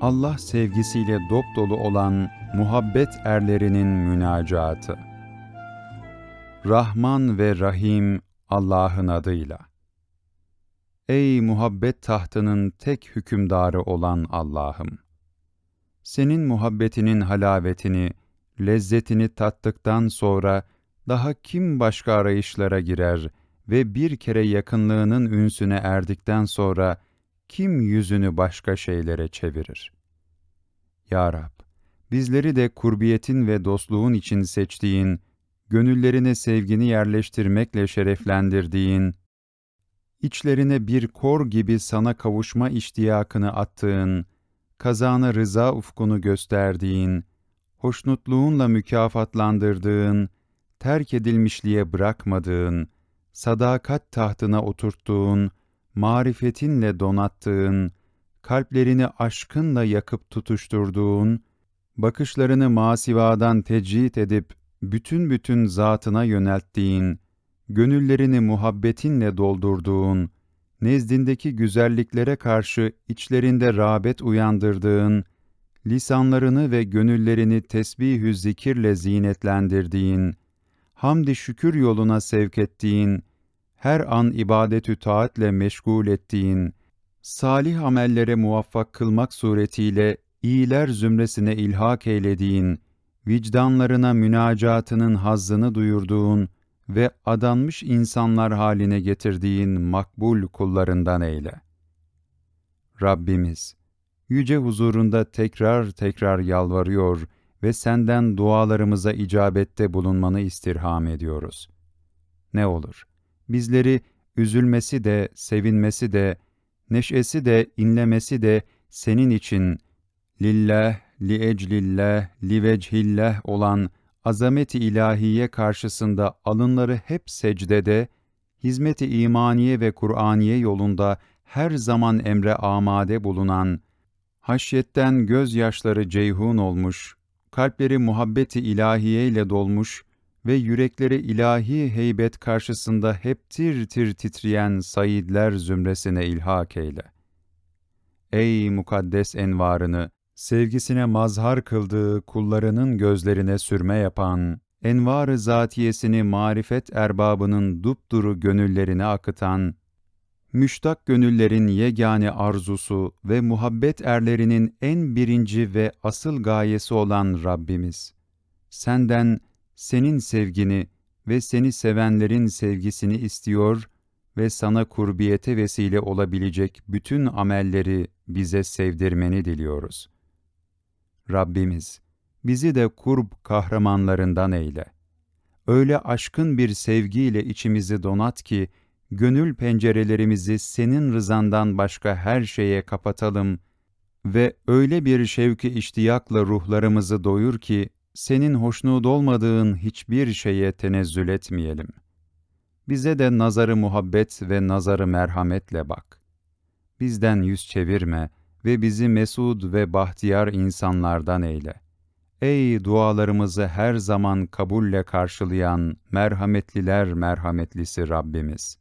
Allah sevgisiyle dopdolu olan muhabbet erlerinin münacatı. Rahman ve Rahim Allah'ın adıyla. Ey muhabbet tahtının tek hükümdarı olan Allah'ım! Senin muhabbetinin halavetini, lezzetini tattıktan sonra daha kim başka arayışlara girer ve bir kere yakınlığının ünsüne erdikten sonra kim yüzünü başka şeylere çevirir? Ya Rab, bizleri de kurbiyetin ve dostluğun için seçtiğin, gönüllerine sevgini yerleştirmekle şereflendirdiğin, içlerine bir kor gibi sana kavuşma iştiyakını attığın, kazana rıza ufkunu gösterdiğin, hoşnutluğunla mükafatlandırdığın, terk edilmişliğe bırakmadığın, sadakat tahtına oturttuğun, marifetinle donattığın, kalplerini aşkınla yakıp tutuşturduğun, bakışlarını masivadan tecrit edip bütün bütün zatına yönelttiğin, gönüllerini muhabbetinle doldurduğun, nezdindeki güzelliklere karşı içlerinde rağbet uyandırdığın, lisanlarını ve gönüllerini tesbih-ü zikirle zinetlendirdiğin, hamd-i şükür yoluna sevk ettiğin, her an ibadetü taatle meşgul ettiğin, salih amellere muvaffak kılmak suretiyle iyiler zümresine ilhak eylediğin, vicdanlarına münacatının hazzını duyurduğun ve adanmış insanlar haline getirdiğin makbul kullarından eyle. Rabbimiz, yüce huzurunda tekrar tekrar yalvarıyor ve senden dualarımıza icabette bulunmanı istirham ediyoruz. Ne olur, bizleri üzülmesi de, sevinmesi de, neşesi de, inlemesi de senin için lillah, li eclillah, li vechillah olan azameti ilahiye karşısında alınları hep secdede, hizmeti imaniye ve Kur'aniye yolunda her zaman emre amade bulunan, haşyetten gözyaşları ceyhun olmuş, kalpleri muhabbeti ilahiye ile dolmuş ve yürekleri ilahi heybet karşısında hep tir tir titreyen saidler zümresine ilhak eyle. Ey mukaddes envarını, sevgisine mazhar kıldığı kullarının gözlerine sürme yapan, envar-ı zatiyesini marifet erbabının dupduru gönüllerine akıtan, müştak gönüllerin yegane arzusu ve muhabbet erlerinin en birinci ve asıl gayesi olan Rabbimiz, senden senin sevgini ve seni sevenlerin sevgisini istiyor ve sana kurbiyete vesile olabilecek bütün amelleri bize sevdirmeni diliyoruz. Rabbimiz, bizi de kurb kahramanlarından eyle. Öyle aşkın bir sevgiyle içimizi donat ki, gönül pencerelerimizi senin rızandan başka her şeye kapatalım ve öyle bir şevki iştiyakla ruhlarımızı doyur ki, senin hoşnut olmadığın hiçbir şeye tenezzül etmeyelim. Bize de nazarı muhabbet ve nazarı merhametle bak. Bizden yüz çevirme ve bizi mesud ve bahtiyar insanlardan eyle. Ey dualarımızı her zaman kabulle karşılayan merhametliler merhametlisi Rabbimiz!